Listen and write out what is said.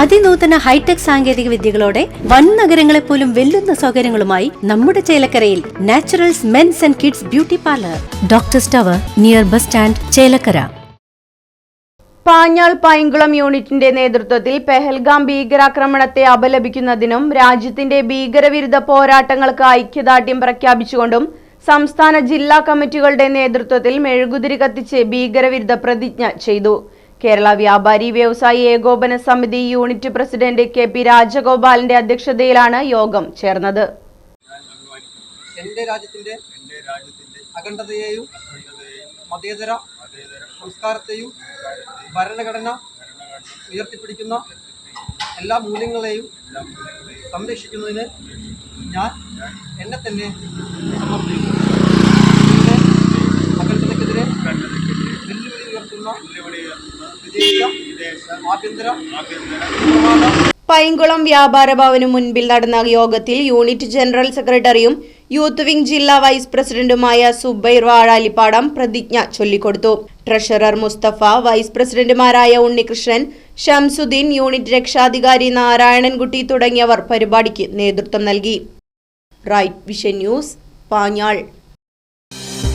അതിനൂതന hi tech സാങ്കേതിക വിദ്യകളോടെ വൻ നഗരങ്ങളെ പോലും വെല്ലുന്ന സൗകര്യങ്ങളുമായി നമ്മുടെ ചേലക്കരയിൽ Naturals men's and kids beauty parlour. Doctor സ്റ്റവർ near bus stand Chelakkara. Panjal Painkulam യൂണിറ്റിന്റെ നേതൃത്വത്തിൽ പെഹൽഗാം ഭീകരാക്രമണത്തെ അപലപിക്കുന്നതിനും രാജ്യത്തിന്റെ ഭീകരവിരുദ്ധ പോരാട്ടങ്ങൾക്ക് ഐക്യദാർഢ്യം പ്രഖ്യാപിച്ചുകൊണ്ടും സംസ്ഥാന ജില്ലാ കമ്മിറ്റികളുടെ നേതൃത്വത്തിൽ മെഴുകുതിരി കത്തിച്ച് ഭീകരവിരുദ്ധ പ്രതിജ്ഞ ചെയ്തു. കേരള വ്യാപാരി വ്യവസായി ഏകോപന സമിതി യൂണിറ്റ് പ്രസിഡന്റ് കെ പി രാജഗോപാലിന്റെ അധ്യക്ഷതയിലാണ് യോഗം ചേർന്നത്. എന്റെ രാജ്യത്തിന്റെ അഖണ്ഡതയെയും മതേതര സംസ്കാരത്തെയും ഭരണഘടന ഉയർത്തിപ്പിടിക്കുന്ന എല്ലാ മൂല്യങ്ങളെയും സംരക്ഷിക്കുന്നതിന് ഞാൻ എന്നെ തന്നെ സമർപ്പിക്കുന്നു. പൈങ്കുളം വ്യാപാര ഭവനു മുൻപിൽ നടന്ന യോഗത്തിൽ യൂണിറ്റ് ജനറൽ സെക്രട്ടറിയും യൂത്ത് വിംഗ് ജില്ലാ വൈസ് പ്രസിഡന്റുമായ സുബൈർ വാഴാലിപ്പാടം പ്രതിജ്ഞ ചൊല്ലിക്കൊടുത്തു. ട്രഷറർ മുസ്തഫ വൈസ് പ്രസിഡന്റുമാരായ ഉണ്ണികൃഷ്ണൻ ഷംസുദ്ദീൻ യൂണിറ്റ് രക്ഷാധികാരി നാരായണൻകുട്ടി തുടങ്ങിയവർ പരിപാടിക്ക് നേതൃത്വം നൽകി. Right vision news Panjal.